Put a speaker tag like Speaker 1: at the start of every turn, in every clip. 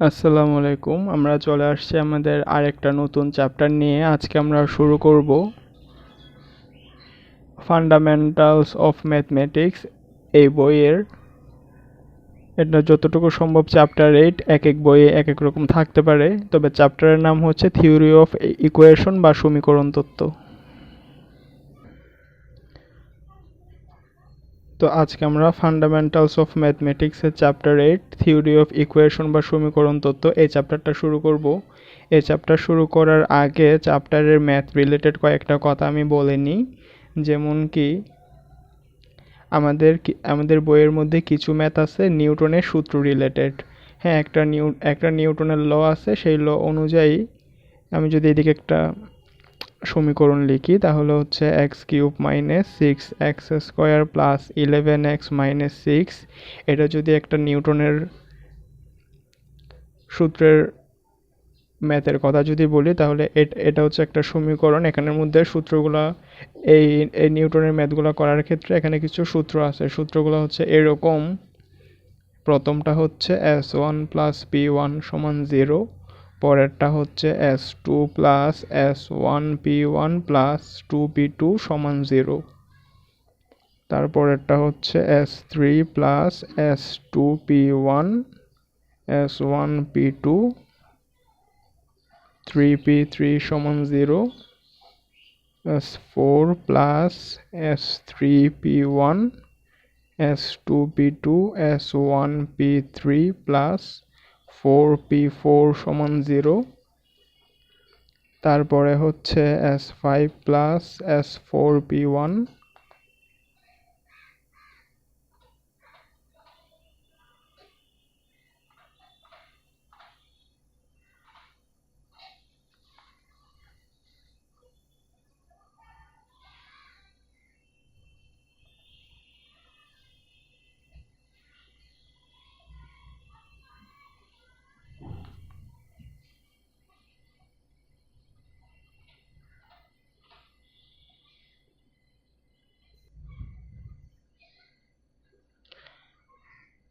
Speaker 1: আসসালামু আলাইকুম। আমরা চলে আসছি আমাদের আরেকটা নতুন চ্যাপ্টার নিয়ে। আজকে আমরা শুরু করব ফান্ডামেন্টালস অফ ম্যাথমেটিক্স এই বইয়ের। এটা যতটুকু সম্ভব চ্যাপ্টার এইট এক এক বইয়ে এক এক রকম থাকতে পারে। তবে চ্যাপ্টারের নাম হচ্ছে থিওরি অফ ইকুয়েশন বা সমীকরণ তত্ত্ব। তো আজকে আমরা fundamentals of ম্যাথমেটিক্সের chapter eight theory of equation বা সমীকরণ তত্ত্ব এই চ্যাপ্টারটা শুরু করব। এই চ্যাপ্টার শুরু করার আগে চ্যাপ্টারের ম্যাথ রিলেটেড কয়েকটা কথা আমি বলে নিই। যেমন কি, আমাদের আমাদের বইয়ের মধ্যে কিছু ম্যাথ আছে নিউটনের সূত্র রিলেটেড হ্যাঁ একটা নিউ, একটা নিউটনের ল আছে, সেই ল অনুযায়ী আমি যদি এদিকে একটা সমীকরণ লিখি, তাহলে হচ্ছে x cube minus six x square plus eleven x minus six. এটা যদি একটা নিউটনের সূত্রের ম্যাথের কথা যদি বলি, তাহলে এটা হচ্ছে একটা সমীকরণ। এখানের মধ্যে সূত্রগুলো, এই এই নিউটনের ম্যাথগুলো করার ক্ষেত্রে এখানে কিছু সূত্র আছে। সূত্রগুলো হচ্ছে এরকম। প্রথমটা হচ্ছে S one plus P one সমান জিরো। পরেরটা হচ্ছে S two plus S one P one plus two P two সমান জিরো তারপরেরটা হচ্ছে S three plus S two P one S one P two three P three সমান zero S four plus S three P one S two P two S one P three plus four P four সমান zero. তারপরে হচ্ছে S five plus S four P one.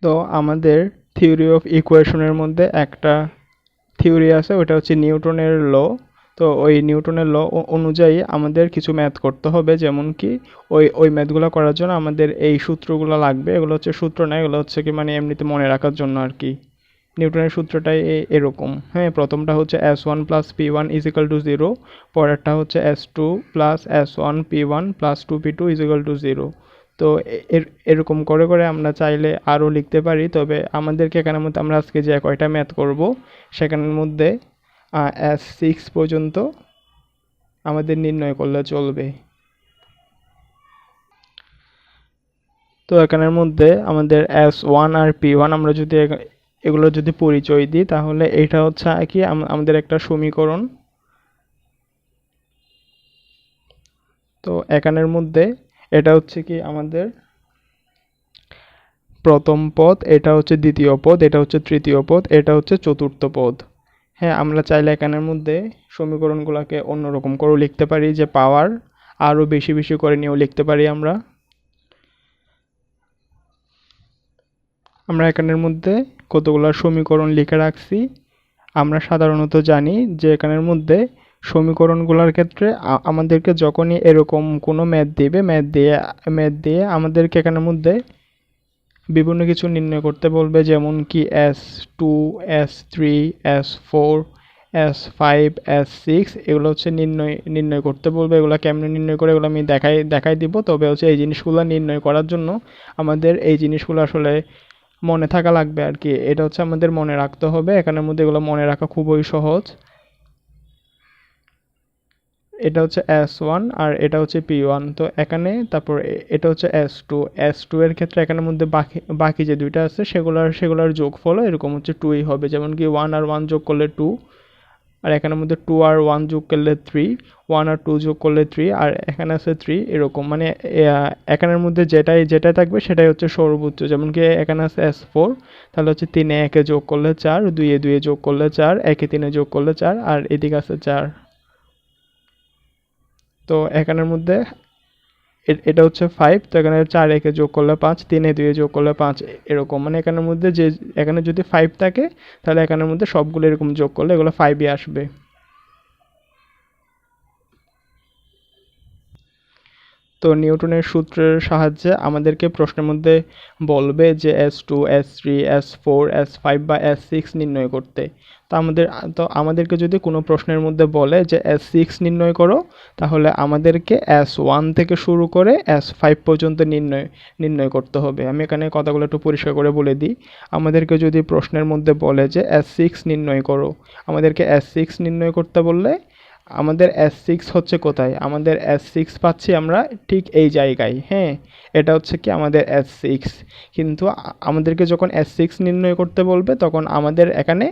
Speaker 1: তো আমাদের theory of ইকুয়েশনের মধ্যে একটা theory আছে ওটা হচ্ছে নিউটনের ল তো ওই নিউটনের ল অনুযায়ী আমাদের কিছু ম্যাথ করতে হবে, যেমন কি ওই ওই ম্যাথগুলো করার জন্য আমাদের এই সূত্রগুলো লাগবে। এগুলো হচ্ছে সূত্র না, এগুলো হচ্ছে কি মানে এমনিতে মনে রাখার জন্য আর কি। নিউটনের সূত্রটাই এরকম। হ্যাঁ প্রথমটা হচ্ছে S one plus P one equal to zero পরেরটা হচ্ছে S two plus S one P one plus two P two equal to zero তো এর, এরকম করে করে আমরা চাইলে আরও লিখতে পারি। তবে আমাদেরকে এখানের মধ্যে আমরা আজকে যে কয়টা ম্যাথ করব, সেখানের মধ্যে এস সিক্স পর্যন্ত আমাদের নির্ণয় করলে চলবে। তো এখানের মধ্যে আমাদের এস ওয়ান আর পি ওয়ান আমরা যদি এগুলো যদি পরিচয় দিই, তাহলে এটা হচ্ছে কি আমাদের একটা সমীকরণ। তো এখানের মধ্যে এটা হচ্ছে কি আমাদের প্রথম পদ, এটা হচ্ছে দ্বিতীয় পদ, এটা হচ্ছে তৃতীয় পদ, এটা হচ্ছে চতুর্থ পদ। হ্যাঁ আমরা চাইলে এখানের মধ্যে সমীকরণগুলোকে অন্যরকম করেও লিখতে পারি, যে পাওয়ার আরও বেশি বেশি করে নিয়েও লিখতে পারি আমরা। আমরা এখানের মধ্যে কতগুলো সমীকরণ লিখে রাখছি, আমরা সাধারণত জানি যে এখানের মধ্যে সমীকরণগুলোর ক্ষেত্রে আমাদেরকে যখনই এরকম কোনো ম্যাথ দিবে, ম্যাথ দিয়ে ম্যাথ দিয়ে আমাদেরকে এখানের মধ্যে বিভিন্ন কিছু নির্ণয় করতে বলবে, যেমন কি S two S three S four S five S six এগুলো হচ্ছে নির্ণয় নির্ণয় করতে বলবে। এগুলো কেমনে নির্ণয় করে এগুলো আমি দেখাই দেখাই দিব। তবে হচ্ছে এই জিনিসগুলো নির্ণয় করার জন্য আমাদের এই জিনিসগুলো আসলে মনে থাকা লাগবে আর কি। এটা হচ্ছে আমাদের মনে রাখতে হবে। এখানের মধ্যে এগুলো মনে রাখা খুবই সহজ। এটা হচ্ছে এস ওয়ান আর এটা হচ্ছে পি ওয়ান তো এখানে তারপর এটা হচ্ছে এস টু এস টু এর ক্ষেত্রে এখানের মধ্যে বাকি বাকি যে দুইটা আছে, সেগুলোর সেগুলোর যোগফল এরকম হচ্ছে টুই হবে। যেমন কি ওয়ান আর ওয়ান যোগ করলে টু আর এখানের মধ্যে টু আর ওয়ান যোগ করলে থ্রি ওয়ান আর টু যোগ করলে থ্রি আর এখানে আছে থ্রি এরকম। মানে এখানের মধ্যে যেটাই যেটাই থাকবে সেটাই হচ্ছে সর্বোচ্চ। যেমন কি এখানে আছে এস ফোর তাহলে হচ্ছে তিনে একে যোগ করলে চার, দুইয়ে দুইয়ে যোগ করলে চার, একে তিনে যোগ করলে চার, আর এদিকে আছে চার। তো এখানের মধ্যে এটা হচ্ছে ফাইভ তো এখানে চার, একে যোগ করলে পাঁচ, তিনে দুয়ে যোগ করলে পাঁচ, এরকম। মানে এখানের মধ্যে যে এখানে যদি ফাইভ থাকে, তাহলে এখানের মধ্যে সবগুলো এরকম যোগ করলে এগুলো ফাইভই আসবে। তো নিউটনের সূত্রের সাহায্যে আমাদেরকে প্রশ্নের মধ্যে বলবে যে S two S three S four S five বা এস সিক্স নির্ণয় করতে। তো আমাদের, তো আমাদেরকে যদি কোনো প্রশ্নের মধ্যে বলে যে এস সিক্স নির্ণয় করো, তাহলে আমাদেরকে এস ওয়ান থেকে শুরু করে এস ফাইভ পর্যন্ত নির্ণয় নির্ণয় করতে হবে। আমি এখানে কথাগুলো একটু পরিষ্কার করে বলে দিই। আমাদেরকে যদি প্রশ্নের মধ্যে বলে যে এস সিক্স নির্ণয় করো, আমাদেরকে এস সিক্স নির্ণয় করতে বললে আমাদের এস সিক্স হচ্ছে কোথায়? আমাদের এস সিক্স পাচ্ছি আমরা ঠিক এই জায়গায় হ্যাঁ? এটা হচ্ছে কি আমাদের এস সিক্স কিন্তু আমাদেরকে যখন এস সিক্স নির্ণয় করতে বলবে, তখন আমাদের এখানে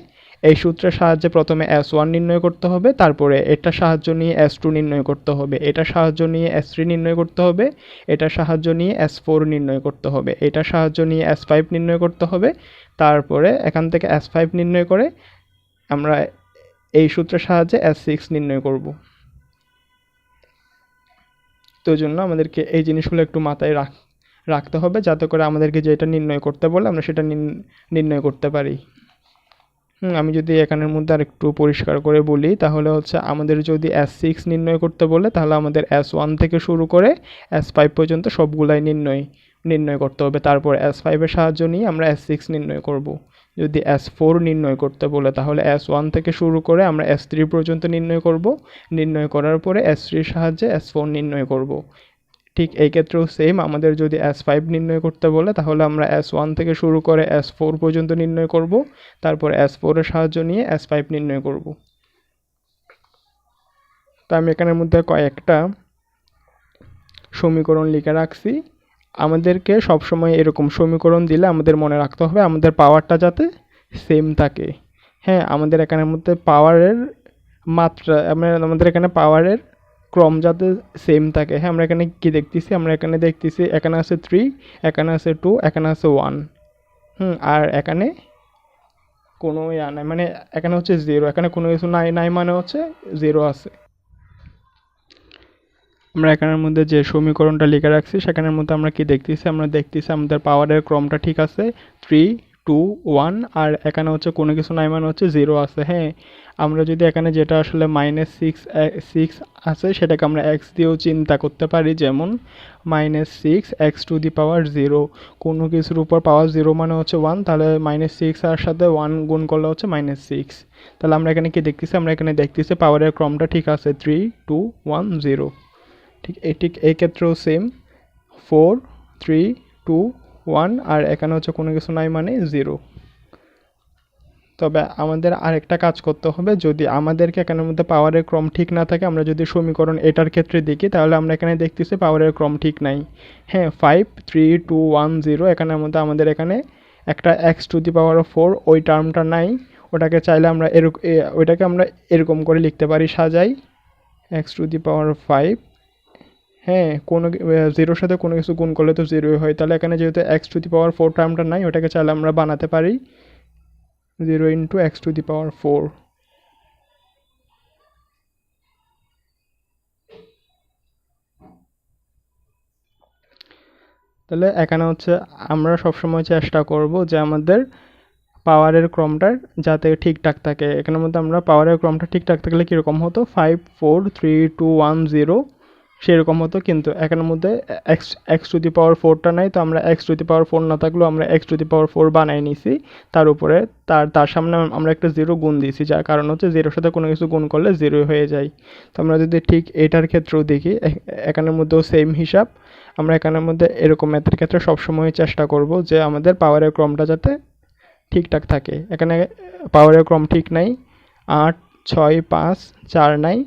Speaker 1: এই সূত্রের সাহায্যে প্রথমে এস ওয়ান নির্ণয় করতে হবে, তারপরে এটা সাহায্য নিয়ে এস টু নির্ণয় করতে হবে, এটা সাহায্য নিয়ে এস থ্রি নির্ণয় করতে হবে, এটা সাহায্য নিয়ে এস ফোর নির্ণয় করতে হবে, এটা সাহায্য নিয়ে এস ফাইভ নির্ণয় করতে হবে, তারপরে এখান থেকে এস ফাইভ নির্ণয় করে আমরা এই সূত্রের সাহায্যে এস সিক্স নির্ণয় করব। তো জন্য আমাদেরকে এই জিনিসগুলো একটু মাথায় রাখ রাখতে হবে যাতে করে আমাদেরকে যেটা নির্ণয় করতে বলে আমরা সেটা নির্ণ- নির্ণয় করতে পারি। হুম, আমি যদি এখানের মধ্যে আর একটু পরিষ্কার করে বলি তাহলে হচ্ছে আমাদের যদি এস সিক্স নির্ণয় করতে বলে তাহলে আমাদের এস ওয়ান থেকে শুরু করে এস ফাইভ পর্যন্ত সবগুলাই নির্ণয় নির্ণয় করতে হবে। তারপর এস ফাইভের সাহায্য নিয়ে আমরা এস সিক্স নির্ণয় করব। যদি এস ফোর নির্ণয় করতে বলে, তাহলে এস ওয়ান থেকে শুরু করে আমরা এস থ্রি পর্যন্ত নির্ণয় করব। নির্ণয় করার পরে এস থ্রির সাহায্যে এস ফোর নির্ণয় করব। ঠিক এই ক্ষেত্রেও সেম আমাদের যদি এস ফাইভ নির্ণয় করতে বলে, তাহলে আমরা এস ওয়ান থেকে শুরু করে এস ফোর পর্যন্ত নির্ণয় করব। তারপর এস ফোরের সাহায্য নিয়ে এস ফাইভ নির্ণয় করব। তা আমি এখানের মধ্যে কয়েকটা সমীকরণ লিখে রাখছি। আমাদেরকে সবসময় এরকম সমীকরণ দিলে আমাদের মনে রাখতে হবে আমাদের পাওয়ারটা যাতে সেম থাকে। হ্যাঁ আমাদের এখানের মধ্যে পাওয়ারের মাত্রা আমাদের এখানে পাওয়ারের ক্রম যাতে সেম থাকে। হ্যাঁ আমরা এখানে কি দেখতেছি? আমরা এখানে দেখতেছি এখানে আছে থ্রি এখানে আছে টু এখানে আছে ওয়ান হুম, আর এখানে কোনো ইয়া নাই। মানে এখানে হচ্ছে জিরো এখানে কোনো কিছু নাই নাই মানে হচ্ছে জিরো আছে। আমরা এখানের মধ্যে যে সমীকরণটা লিখে রাখছি, সেখানের মধ্যে আমরা কি দেখতেছি? আমরা দেখতেছি আমাদের পাওয়ারের ক্রমটা ঠিক আছে থ্রি টু ওয়ান আর এখানে হচ্ছে কোনো কিছু নাই মানে হচ্ছে জিরো আছে হ্যাঁ? আমরা যদি এখানে যেটা আসলে মাইনাস সিক্স সিক্স আছে, সেটাকে আমরা এক্স দিয়েও চিন্তা করতে পারি, যেমন minus six x to the power zero কোনো কিছুর উপর পাওয়ার জিরো মানে হচ্ছে ওয়ান তাহলে মাইনাস সিক্স আর সাথে ওয়ান গুণ করলে হচ্ছে মাইনাস সিক্স তাহলে আমরা এখানে কি দেখতেছি? আমরা এখানে দেখতেছি পাওয়ারের ক্রমটা ঠিক আছে থ্রি টু ওয়ান জিরো ঠিক ঠিক এই ক্ষেত্রেও same four three two one আর এখানে হচ্ছে কোনো কিছু নাই মানে জিরো তবে আমাদের আরেকটা কাজ করতে হবে, যদি আমাদেরকে এখানের মধ্যে পাওয়ারের ক্রম ঠিক না থাকে, আমরা যদি সমীকরণ এটার ক্ষেত্রে দেখি, তাহলে আমরা এখানে দেখতেছি পাওয়ারের ক্রম ঠিক নাই। হ্যাঁ five three two one zero এখানের মধ্যে আমাদের এখানে একটা x to the power four ওই টার্মটা নাই। ওটাকে চাইলে আমরা এরকম ওইটাকে আমরা এরকম করে লিখতে পারি, সাজাই। X to the power five হ্যাঁ কোনো জিরোর সাথে কোনো কিছু গুণ করলে তো জিরোই হয়। তাহলে এখানে যেহেতু x to the power four টার্মটা নাই, ওটাকে চাইলে আমরা বানাতে পারি। Zero into x to the power four তাহলে এখানে হচ্ছে আমরা সবসময় চেষ্টা করব যে আমাদের পাওয়ারের ক্রমটা যাতে ঠিকঠাক থাকে। এখানের মধ্যে আমরা পাওয়ারের ক্রমটা ঠিকঠাক থাকলে কীরকম হতো? Five four three two one zero সেরকম হতো, কিন্তু এখানের মধ্যে x x to the power ফোরটা নাই, তো আমরা x to the power four না থাকলেও আমরা x to the power four বানাই নিছি। তার উপরে তার তার সামনে আমরা একটা জিরো গুণ দিয়েছি, যার কারণ হচ্ছে জিরোর সাথে কোনো কিছু গুণ করলে জিরো হয়ে যায়। তো আমরা যদি ঠিক এটার ক্ষেত্রেও দেখি এখানের মধ্যেও সেম হিসাব। আমরা এখানের মধ্যে এরকম ম্যাথের ক্ষেত্রে সবসময় চেষ্টা করব যে আমাদের পাওয়ারের ক্রমটা যাতে ঠিকঠাক থাকে। এখানে পাওয়ারের ক্রম ঠিক নাই, আট, ছয়, পাঁচ, চার নাই,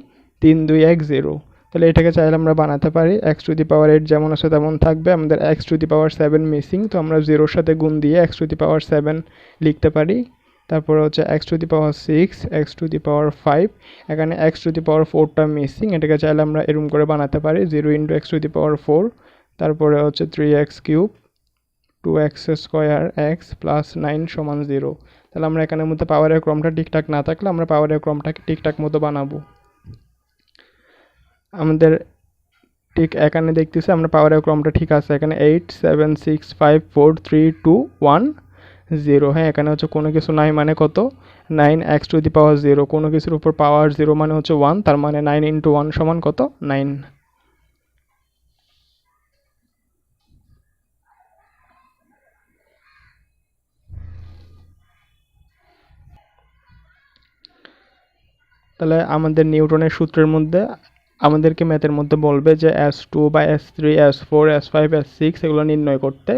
Speaker 1: তিন, দুই, এক জিরো তাহলে এটাকে চাইলে আমরা বানাতে পারি। X to the power eight যেমন আছে তেমন থাকবে। আমাদের x to the power seven missing তো আমরা জিরোর সাথে গুণ দিয়ে x to the power seven লিখতে পারি। তারপরে হচ্ছে x to the power six x to the power five এখানে এক্স টু দি পাওয়ার ফোরটা মিসিং এটাকে চাইলে আমরা এরকম করে বানাতে পারি। Zero into x to the power four তারপরে হচ্ছে three x cube two x square x plus nine সমান জিরো তাহলে আমরা এখানের মধ্যে পাওয়ারের ক্রমটা ঠিকঠাক না থাকলে আমরা পাওয়ারের ক্রমটাকে ঠিকঠাক মতো বানাবো। আমাদের ঠিক এখানে দেখতেছি, আমরা পাওয়ারের ক্রমটা ঠিক আছে। এখানে eight seven six five four three two one zero হ্যাঁ এখানে হচ্ছে কোনো কিছু নাই মানে কত? Nine x to the power zero কোনো কিছুর উপর পাওয়ার জিরো মানে হচ্ছে ওয়ান তার মানে নাইন ইন্টু ওয়ান সমান কত? নাইন তাহলে আমাদের নিউটনের সূত্রের মধ্যে আমাদেরকে ম্যাথের মধ্যে বলবে যে এস টু বা S three S four S five S six এগুলো নির্ণয় করতে।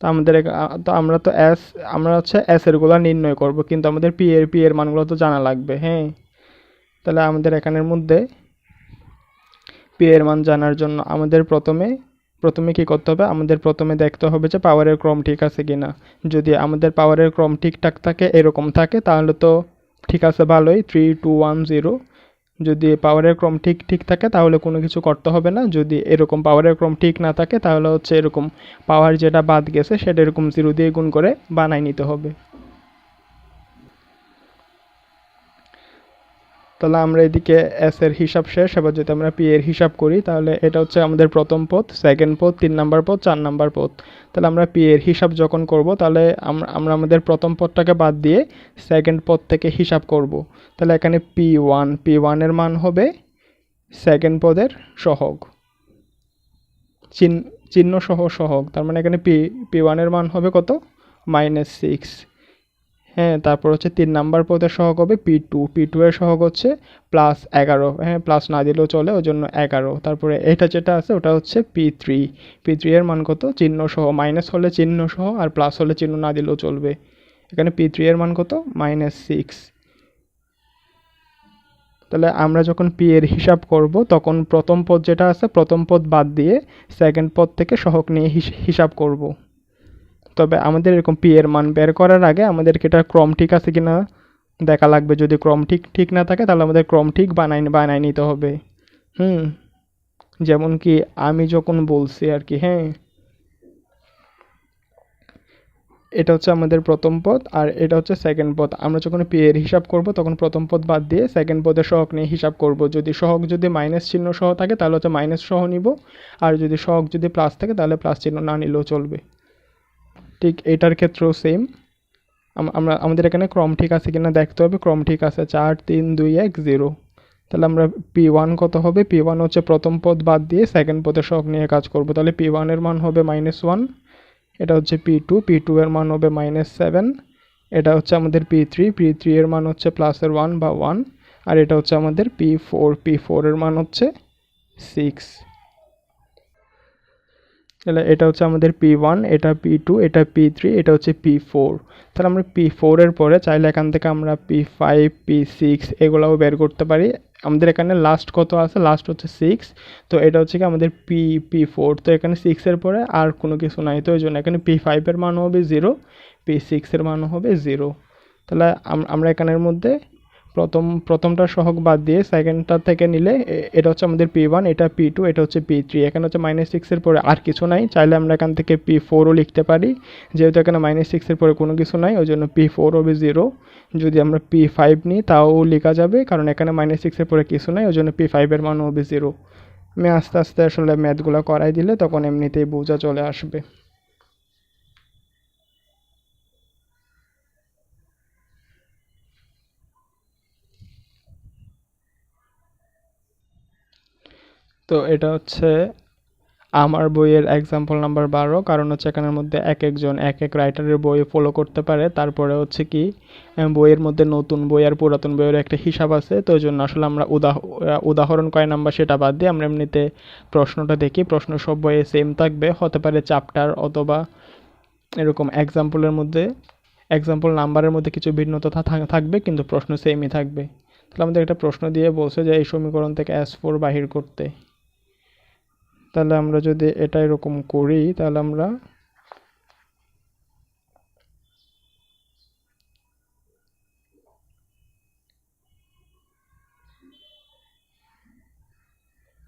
Speaker 1: তো আমাদের তো আমরা তো এস আমরা হচ্ছে এস এরগুলো নির্ণয় করব, কিন্তু আমাদের পি এর পি এর মানগুলো তো জানা লাগবে হ্যাঁ? তাহলে আমাদের এখানের মধ্যে পি এর মান জানার জন্য আমাদের প্রথমে প্রথমে কি করতে হবে? আমাদের প্রথমে দেখতে হবে যে পাওয়ারের ক্রম ঠিক আছে কি না যদি আমাদের পাওয়ারের ক্রম ঠিকঠাক থাকে, এরকম থাকে, তাহলে তো ঠিক আছে, ভালোই। থ্রি টু ওয়ান জিরো যদি পাওয়ারের ক্রম ঠিক ঠিক থাকে তাহলে কোনো কিছু করতে হবে না। যদি এরকম পাওয়ারের ক্রম ঠিক না থাকে তাহলে হচ্ছে এরকম পাওয়ার যেটা বাদ গেছে সেটা এরকম জিরো দিয়ে গুণ করে বানায় নিতে হবে। তাহলে আমরা এদিকে এস এর হিসাব শেষ, এবার যদি আমরা পি এর হিসাব করি, তাহলে এটা হচ্ছে আমাদের প্রথম পথ সেকেন্ড পথ, তিন নাম্বার পথ, চার নাম্বার পথ। তাহলে আমরা পি এর হিসাব যখন করব, তাহলে আমরা আমাদের প্রথম পথটাকে বাদ দিয়ে সেকেন্ড পথ থেকে হিসাব করব। তাহলে এখানে পি ওয়ান পি ওয়ানের মান হবে সেকেন্ড পদের সহগ। চিহ্ন সহ সহগ, তার মানে এখানে পি পি ওয়ানের মান হবে কত? মাইনাস সিক্স হ্যাঁ তারপর হচ্ছে তিন নাম্বার পদের সহগ হবে পি টু পি টু এর সহগ হচ্ছে প্লাস এগারো হ্যাঁ প্লাস না দিলেও চলে ওই জন্য এগারো। তারপরে এটা যেটা আছে, ওটা হচ্ছে পি থ্রি পি থ্রি এর মান কত? চিহ্ন সহ মাইনাস হলে চিহ্ন সহ আর প্লাস হলে চিহ্ন না দিলেও চলবে। এখানে পি থ্রি এর মান কত? মাইনাস সিক্স তাহলে আমরা যখন পি এর হিসাব করব, তখন প্রথম পদ যেটা আছে, প্রথম পদ বাদ দিয়ে সেকেন্ড পদ থেকে সহগ নিয়ে হিস- হিসাব করব। তবে আমাদের এরকম পি এর মান বের করার আগে আমাদেরকে এটার ক্রম ঠিক আছে কিনা দেখা লাগবে। যদি ক্রম ঠিক ঠিক না থাকে তাহলে আমাদের ক্রম ঠিক বানাই বানাই নিতে হবে। হুম। যেমন কি আমি যখন বলছি আর কি হ্যাঁ। এটা হচ্ছে আমাদের প্রথম পদ আর এটা হচ্ছে সেকেন্ড পদ। আমরা যখন পি এর হিসাব করব তখন প্রথম পদ বাদ দিয়ে সেকেন্ড পদের সহগ নিয়ে হিসাব করব। যদি সহগ যদি মাইনাস চিহ্ন সহ থাকে তাহলে হচ্ছে মাইনাস সহ নিব। আর যদি সহগ যদি প্লাস থাকে তাহলে প্লাস চিহ্ন না নিলেও চলবে। ঠিক এটার ক্ষেত্রেও সেম আমরা আমাদের এখানে ক্রম ঠিক আছে কিনা দেখতে হবে। ক্রম ঠিক আছে, চার, তিন, দুই, এক জিরো তাহলে আমরা পি ওয়ান কত হবে? পি ওয়ান হচ্ছে প্রথম পদ বাদ দিয়ে সেকেন্ড পদের সহগ নিয়ে কাজ করব। তাহলে পি ওয়ানের মান হবে মাইনাস ওয়ান এটা হচ্ছে পি টু পি টু এর মান হবে মাইনাস সেভেন এটা হচ্ছে আমাদের পি থ্রি পি থ্রি এর মান হচ্ছে প্লাসের ওয়ান বা ওয়ান আর এটা হচ্ছে আমাদের পি ফোর পি ফোর এর মান হচ্ছে সিক্স তাহলে এটা হচ্ছে আমাদের পি ওয়ান এটা পি টু এটা পি থ্রি এটা হচ্ছে পি ফোর তাহলে আমরা পি ফোরের পরে চাইলে এখান থেকে আমরা পি ফাইভ পি সিক্স এগুলোও বের করতে পারি। আমাদের এখানে লাস্ট কত আছে? লাস্ট হচ্ছে সিক্স তো এটা হচ্ছে কি আমাদের পি পি ফোর তো এখানে সিক্সের পরে আর কোনো কিছু নাই। তো ওই জন্য এখানে পি ফাইভের মান হবে জিরো পি সিক্সের মান হবে জিরো তাহলে আম- আমরা এখানের মধ্যে প্রথম, প্রথমটা সহগ বাদ দিয়ে সেকেন্ডটা থেকে নিলে এটা হচ্ছে আমাদের পি ওয়ান এটা পি টু এটা হচ্ছে পি থ্রি এখানে হচ্ছে মাইনাস সিক্সের পরে আর কিছু নাই। চাইলে আমরা এখান থেকে পি ফোরও লিখতে পারি। যেহেতু এখানে মাইনাস সিক্সের পরে কোনো কিছু নাই, ওই জন্য পি ফোর হবে জিরো যদি আমরা পি ফাইভ নিই, তাও লেখা যাবে, কারণ এখানে মাইনাস সিক্সের পরে কিছু নাই, ওই জন্য পি ফাইভের মান হবে জিরো আমি আস্তে আস্তে আসলে ম্যাথগুলো করাই দিলে তখন এমনিতেই বোঝা চলে আসবে। তো এটা হচ্ছে আমার বইয়ের এক্সাম্পল নাম্বার বারো, কারণ হচ্ছে এখানের মধ্যে এক একজন, এক এক রাইটারের বই ফলো করতে পারে। তারপরে হচ্ছে কি বইয়ের মধ্যে নতুন বই আর পুরাতন বইয়ের একটা হিসাব আছে। তো ওই জন্য আসলে আমরা উদাহ উদাহরণ কয় নাম্বার সেটা বাদ দিয়ে আমরা এমনিতে প্রশ্নটা দেখি। প্রশ্ন সব বইয়ে সেম থাকবে, হতে পারে চ্যাপ্টার অথবা এরকম এক্সাম্পলের মধ্যে এক্সাম্পল নাম্বারের মধ্যে কিছু ভিন্নতা থাকবে, কিন্তু প্রশ্ন সেমই থাকবে। তাহলে আমাদের একটা প্রশ্ন দিয়ে বলছে যে, এই সমীকরণ থেকে অ্যাস ফোর বাহির করতে। তাহলে আমরা যদি এটা এরকম করি, তাহলে আমরা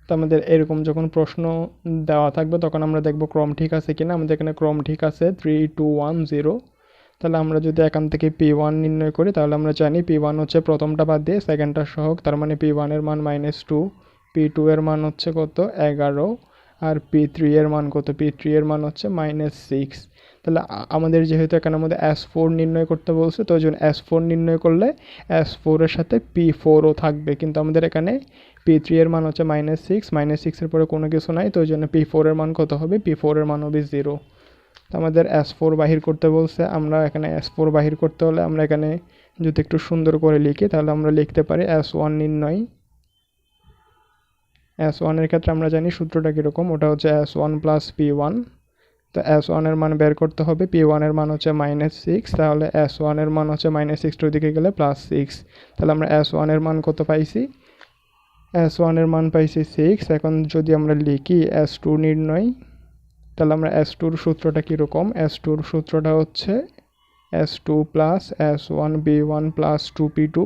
Speaker 1: আমাদের এরকম যখন প্রশ্ন দেওয়া থাকবে, তখন আমরা দেখব ক্রম ঠিক আছে কিনা। আমাদের এখানে ক্রম ঠিক আছে থ্রি টু ওয়ান জিরো তাহলে আমরা যদি এখান থেকে পি ওয়ান নির্ণয় করি, তাহলে আমরা জানি পি ওয়ান হচ্ছে প্রথমটা বাদ দিয়ে সেকেন্ডটা সহগ। তার মানে পি ওয়ানের মান মাইনাস টু পি টু এর মান হচ্ছে কত? এগারো। আর পি থ্রি এর মান কত? পি থ্রি এর মান হচ্ছে মাইনাস সিক্স তাহলে আমাদের যেহেতু এখানে আমাদের এস ফোর নির্ণয় করতে বলছে, তো জন্য এস ফোর নির্ণয় করলে এস ফোরের সাথে পি ফোরও থাকবে। কিন্তু আমাদের এখানে পি থ্রি এর মান হচ্ছে মাইনাস সিক্স মাইনাস সিক্সের পরে কোনো কিছু নাই, তো ওই জন্য পি ফোরের মান কত হবে? পি ফোরের মান হবে জিরো তো আমাদের এস ফোর বাহির করতে বলছে, আমরা এখানে এস ফোর বাহির করতে হলে আমরা এখানে যদি একটু সুন্দর করে লিখি, তাহলে আমরা লিখতে পারি এস ওয়ান নির্ণয় এস ওয়ানের ক্ষেত্রে আমরা জানি সূত্রটা কীরকম, ওটা হচ্ছে S one plus P one তো এস ওয়ানের মান বের করতে হবে পি ওয়ানের মান হচ্ছে মাইনাস সিক্স তাহলে এস ওয়ানের মান হচ্ছে মাইনাস সিক্স টুর দিকে গেলে প্লাস সিক্স তাহলে আমরা এস ওয়ানের মান কত পাইছি? এস ওয়ানের মান পাইছি সিক্স এখন যদি আমরা লিখি এস টু নির্ণয়, তাহলে আমরা এস টুর সূত্রটা কীরকম? এস টুর সূত্রটা হচ্ছে S two plus S one B one plus two P two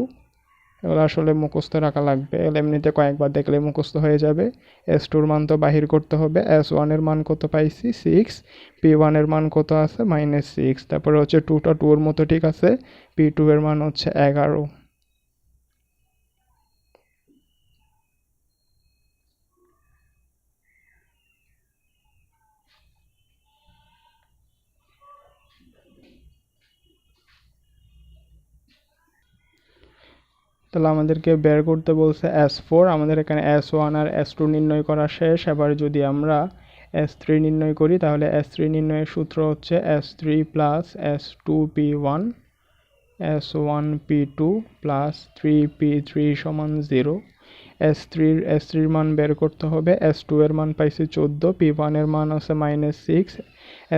Speaker 1: এগুলো আসলে মুখস্থ রাখা লাগবে। এমনিতে কয়েকবার দেখলে মুখস্থ হয়ে যাবে। এস টুর মান তো বাহির করতে হবে। এস ওয়ানের মান কত পাইছি? সিক্স পি ওয়ানের মান কত আছে? মাইনাস সিক্স তারপরে হচ্ছে টুটা টুর মতো ঠিক আছে। পি টু এর মান হচ্ছে এগারো। তাহলে আমাদেরকে বের করতে বলছে এস ফোর আমাদের এখানে এস ওয়ান আর এস টু নির্ণয় করা শেষ। এবার যদি আমরা এস থ্রি নির্ণয় করি, তাহলে এস থ্রি নির্ণয়ের সূত্র হচ্ছে S three plus S two P one S one P two plus three P three সমান জিরো এস থ্রির এস থ্রির মান বের করতে হবে। এস টু এর মান পাইছি চোদ্দ পি ওয়ানের মান আছে মাইনাস সিক্স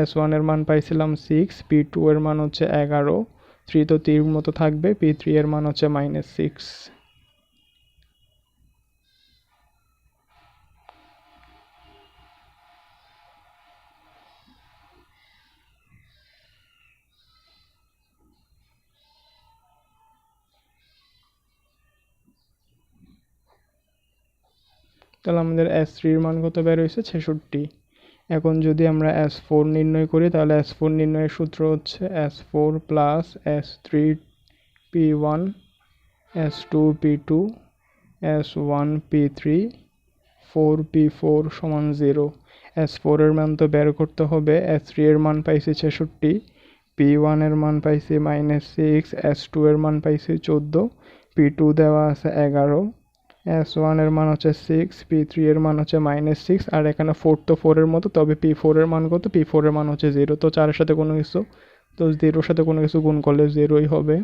Speaker 1: এস ওয়ানের মান পাইছিলাম সিক্স পি টু এর মান হচ্ছে এগারো। থ্রি তো তীর মতো থাকবে পি থ্রি এর মান হচ্ছে মাইনাস সিক্স তাহলে আমাদের এস থ্রির মান কত বের হয়েছে? ছেষট্টি। এখন যদি আমরা এস ফোর নির্ণয় করি, তাহলে এস ফোর নির্ণয়ের সূত্র হচ্ছে S four plus S three P one S two P two S one P three four P four সমান জিরো এস ফোরের মান তো বের করতে হবে এস থ্রি এর মান পাইছি ছেষট্টি পি ওয়ানের মান পাইছি মাইনাস সিক্স এস টু এর মান পাইছি চোদ্দ পি টু দেওয়া আছে এগারো এস ওয়ানের মান হচ্ছে সিক্স পি থ্রি এর মান হচ্ছে মাইনাস সিক্স আর এখানে ফোর তো ফোরের মতো, তবে পি ফোরের মান কত? পি ফোরের মান হচ্ছে জিরো তো চারের সাথে কোনো কিছু, তো জিরোর সাথে কোনো কিছু গুণ করলে জিরোই হবে।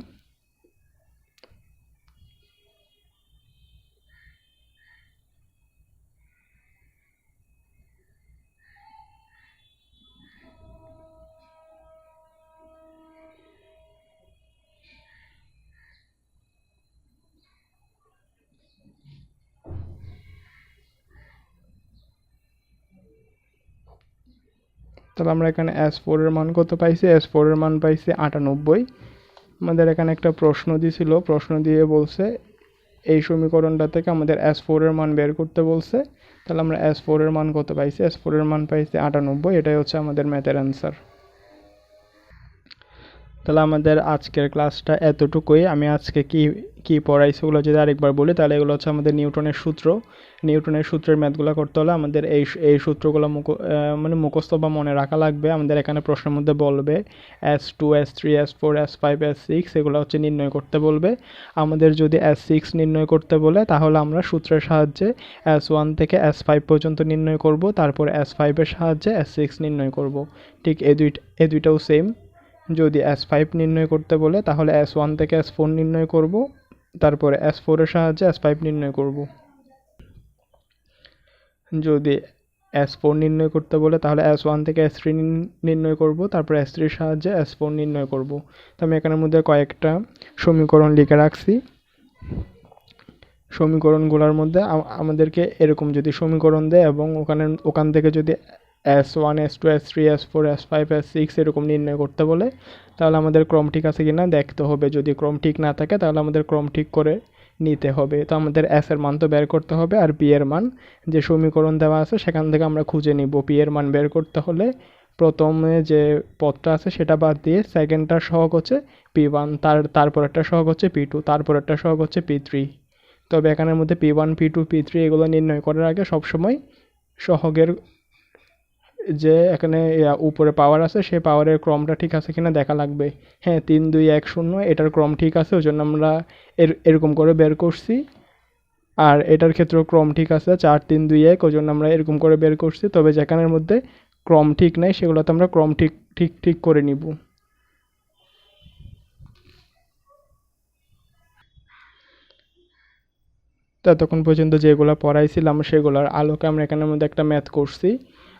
Speaker 1: তাহলে আমরা এখানে এস ফোরের মান কত পাইছি? এস ফোরের মান পাইছি আটানব্বই। আমাদের এখানে একটা প্রশ্ন দিছিল, প্রশ্ন দিয়ে বলছে, এই সমীকরণটা থেকে আমাদের এস ফোরের মান বের করতে বলছে। তাহলে আমরা এস ফোরের মান কত পাইছি? এস ফোরের মান পাইছি আটানব্বই, এটাই হচ্ছে আমাদের ম্যাথের অ্যান্সার তাহলে আমাদের আজকের ক্লাসটা এতটুকুই। আমি আজকে কি কি পড়াইছি ওগুলো যদি আরেকবার বলি, তাহলে এগুলো হচ্ছে আমাদের নিউটনের সূত্র। নিউটনের সূত্রের ম্যাথগুলো করতে হলে আমাদের এই এই সূত্রগুলো মুখ মানে মুখস্থ বা মনে রাখা লাগবে। আমাদের এখানে প্রশ্নের মধ্যে বলবে S two S three S four S five S six এগুলো হচ্ছে নির্ণয় করতে বলবে। আমাদের যদি এস সিক্স নির্ণয় করতে বলে, তাহলে আমরা সূত্রের সাহায্যে এস ওয়ান থেকে এস ফাইভ পর্যন্ত নির্ণয় করব, তারপর এস ফাইভের সাহায্যে এস সিক্স নির্ণয় করব। ঠিক এ দুইটা, এ দুইটাও সেম যদি এস ফাইভ নির্ণয় করতে বলে, তাহলে এস ওয়ান থেকে এস ফোর নির্ণয় করব, তারপরে এস ফোরের সাহায্যে এস ফাইভ নির্ণয় করব। যদি এস ফোর নির্ণয় করতে বলে, তাহলে এস ওয়ান থেকে এস থ্রি নির্ণয় করব, তারপর এস থ্রির সাহায্যে এস ফোর নির্ণয় করব। তো আমি এখানের মধ্যে কয়েকটা সমীকরণ লিখে রাখছি। সমীকরণগুলোর মধ্যে আমাদেরকে এরকম যদি সমীকরণ দেয় এবং ওখানে ওখান থেকে যদি S one S two S three S four S five S six এরকম নির্ণয় করতে বলে, তাহলে আমাদের ক্রম ঠিক আছে কিনা দেখতে হবে। যদি ক্রম ঠিক না থাকে, তাহলে আমাদের ক্রম ঠিক করে নিতে হবে। তো আমাদের এস মান তো বের করতে হবে আর পি এর মান, যে সমীকরণ দেওয়া আছে, সেখান থেকে আমরা খুঁজে নিব। পি এর মান বের করতে হলে প্রথমে যে পদটা আছে, সেটা বাদ দিয়ে সেকেন্ডটার সহগ হচ্ছে পি ওয়ান তার তারপর একটা সহগ হচ্ছে পি টু তারপর একটা সহগ হচ্ছে পি থ্রি তবে এখানের মধ্যে P one P two P three এগুলো নির্ণয় করার আগে সবসময় সহগের যে এখানে উপরে পাওয়ার আছে, সেই পাওয়ারের ক্রমটা ঠিক আছে কিনা দেখা লাগবে। হ্যাঁ তিন, দুই, এক, শূন্য, এটার ক্রম ঠিক আছে ওই জন্য আমরা এর, এরকম করে বের করছি। আর এটার ক্ষেত্রেও ক্রম ঠিক আছে, চার, তিন, দুই, এক ওই জন্য আমরা এরকম করে বের করছি। তবে যেখানের মধ্যে ক্রম ঠিক নাই, সেগুলোতে আমরা ক্রম ঠিক ঠিক ঠিক করে নিব। ততক্ষণ পর্যন্ত যেগুলো পড়াইছিলাম, সেগুলোর আলোকে আমরা এখানের মধ্যে একটা ম্যাথ করছি।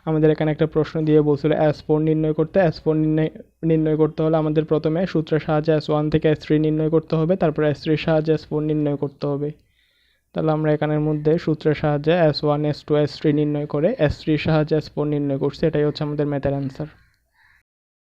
Speaker 1: আমাদের এখানে একটা প্রশ্ন দিয়ে বলছিল অ্যাস ফোর নির্ণয় করতে অ্যাস ফোর নির্ণয় নির্ণয় করতে হলে আমাদের প্রথমে সূত্রের সাহায্যে অ্যাস ওয়ান থেকে অ্যাস থ্রি নির্ণয় করতে হবে, তারপর অ্যাস থ্রির সাহায্যে অ্যাস ফোর নির্ণয় করতে হবে। তাহলে আমরা এখানের মধ্যে সূত্রের সাহায্যে S one S two S three নির্ণয় করে অ্যাস থ্রির সাহায্যে অ্যাস ফোর নির্ণয় করছি, এটাই হচ্ছে আমাদের ম্যাথের অ্যান্সার